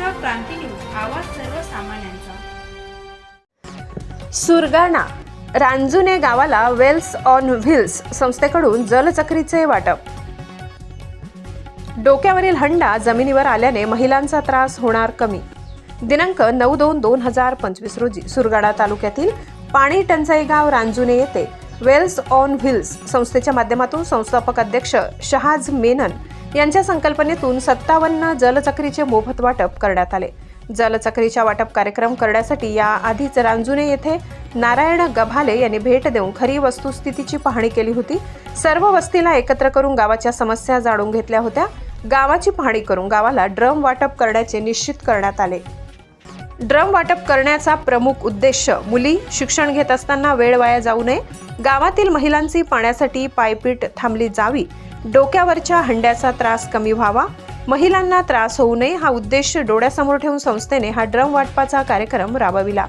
Maharashtra Kranti news आवाज सर्वसामान्यांचा. सुरगाणा रांजुने गावाला वेल्स ऑन व्हील्स संस्थेकडून जलचक्रीचे वाटप. डोक्यावरील हंडा जमिनीवर आल्याने महिलांचा त्रास होणार कमी. दिनांक नऊ दोन दोन हजार पंचवीस रोजी सुरगाणा तालुक्यातील पाणी टंचाई गाव रांजुने येथे वेल्स ऑन व्हील्स संस्थेच्या माध्यमातून संस्थापक अध्यक्ष शहाज मेनन यांच्या संकल्पनेतून सत्तावन्न जलचक्रीचे मोफत वाटप करण्यात आले. जलचक्रीच्या वाटप कार्यक्रम करण्यासाठी या आधीच रांजुने येथे नारायण गभाले यांनी भेट देऊन खरी वस्तुस्थितीची पाहणी केली होती. सर्व वस्तीला एकत्र करून गावाच्या समस्या जाणून घेतल्या होत्या. गावाची पाहणी करून गावाला ड्रम वाटप करण्याचे निश्चित करण्यात आले. ड्रम वाटप करण्याचा प्रमुख उद्देश मुली शिक्षण घेत असताना वेळ वाया जाऊ नये. गावातील महिलांची पाण्यासाठी पायपीट थांबली जावी. डोक्यावरच्या हंड्याचा त्रास कमी व्हावा. महिलांना त्रास होऊ नये हा उद्देश डोळ्यासमोर ठेवून संस्थेने हा ड्रम वाटपाचा कार्यक्रम राबविला.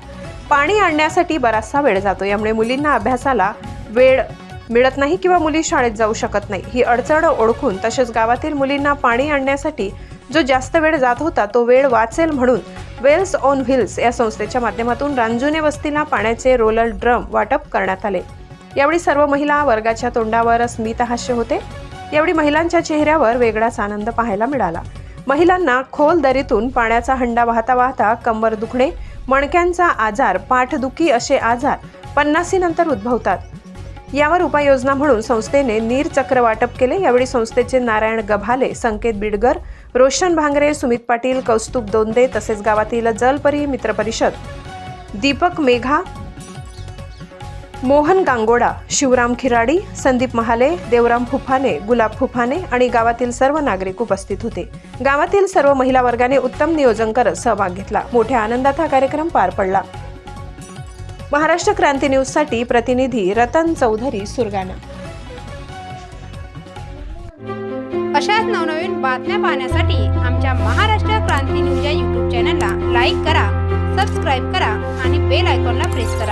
पाणी आणण्यासाठी बराचसा वेळ जातो यामुळे मुलींना अभ्यासाला वेळ मिळत नाही किंवा मुली शाळेत जाऊ शकत नाही. ही अडचण ओळखून तसेच गावातील मुलींना पाणी आणण्यासाठी जो जास्त वेळ जात होता तो वेळ वाचेल म्हणून वेल्स ऑन व्हील्स या संस्थेच्या माध्यमातून रांजुने वस्तीला पाण्याचे रोलर ड्रम वाटप करण्यात आले. यावेळी सर्व महिला वर्गाच्या तोंडावर स्मितहास्य होते. यावेळी महिलांच्या चेहऱ्यावर वेगळाच आनंद पाहायला मिळाला. महिलांना खोल दरीतून पाण्याचा हंडा वाहता वाहता कंबर दुखणे मणक्यांचा आजार पाठदुखी असे आजार पन्नासीनंतर उद्भवतात. यावर उपाययोजना म्हणून संस्थेने नीरचक्र वाटप केले. यावेळी संस्थेचे नारायण गभाले संकेत बिडगर रोशन भांगरे सुमित पाटील कौस्तुभ दोंदे तसेच गावातील जलपरी मित्र परिषद दीपक मेघा मोहन गांगोडा शिवराम खिराडी संदीप महाले देवराम फुफाने गुलाब फुफाने आणि गावातील सर्व नागरिक उपस्थित होते. गावातील सर्व महिला वर्गाने उत्तम नियोजन करत सहभाग घेतला. मोठ्या आनंदात हा कार्यक्रम पार पडला. महाराष्ट्र क्रांती न्यूजसाठी प्रतिनिधी रतन चौधरी सुरगाणा. अशाच नवनवीन बातम्या पाहण्यासाठी आमच्या महाराष्ट्र क्रांती न्यूज या यूट्यूब चॅनलला लाईक करा सबस्क्राईब करा आणि बेल आयकॉनला प्रेस करा.